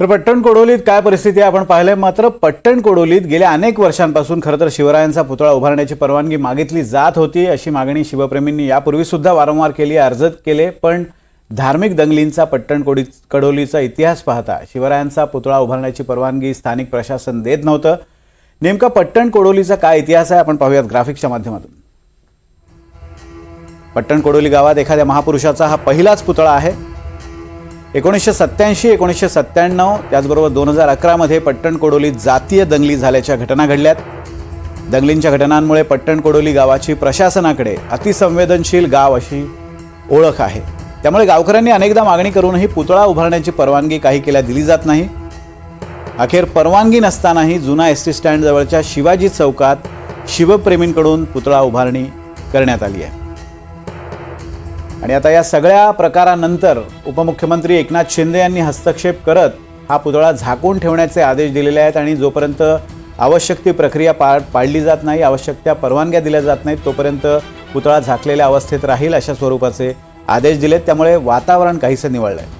तर पट्टण कोडोलीत काय परिस्थिती आहे? आपण पाहिलंय मात्र पट्टण कोडोलीत गेल्या अनेक वर्षांपासून खरं तर शिवरायांचा पुतळा उभारण्याची परवानगी मागितली जात होती. अशी मागणी शिवप्रेमींनी यापूर्वी सुद्धा वारंवार केली अर्ज केले. पण धार्मिक दंगलींचा पट्टण कोडी कडोलीचा इतिहास पाहता शिवरायांचा पुतळा उभारण्याची परवानगी स्थानिक प्रशासन देत नव्हतं. नेमका पट्टण कोडोलीचा काय इतिहास आहे? आपण पाहूयात ग्राफिक्सच्या माध्यमातून. पट्टण कोडोली गावात एखाद्या महापुरुषाचा हा पहिलाच पुतळा आहे. एकोणीसशे सत्याऐंशी एकोणीसशे सत्त्याण्णव त्याचबरोबर दोन हजार अकरामध्ये पट्टण कोडोलीत जातीय दंगली झाल्याच्या घटना घडल्यात. दंगलींच्या घटनांमुळे पट्टण कोडोली गावाची प्रशासनाकडे अतिसंवेदनशील गाव अशी ओळख आहे. त्यामुळे गावकऱ्यांनी अनेकदा मागणी करूनही पुतळा उभारण्याची परवानगी काही केल्या दिली जात नाही. अखेर परवानगी नसतानाही जुना एस टी स्टँडजवळच्या शिवाजी चौकात शिवप्रेमींकडून पुतळा उभारणी करण्यात आली आहे. आणि आता या सगळ्या प्रकारानंतर उपमुख्यमंत्री एकनाथ शिंदे यांनी हस्तक्षेप करत हा पुतळा झाकून ठेवण्याचे आदेश दिलेले आहेत आणि जोपर्यंत आवश्यक ती प्रक्रिया पाळ पाळली जात नाही आवश्यक त्या परवानग्या दिल्या जात नाहीत तोपर्यंत पुतळा झाकलेल्या अवस्थेत राहील अशा स्वरूपाचे आदेश दिलेत. त्यामुळे वातावरण काहीसं निवळलं आहे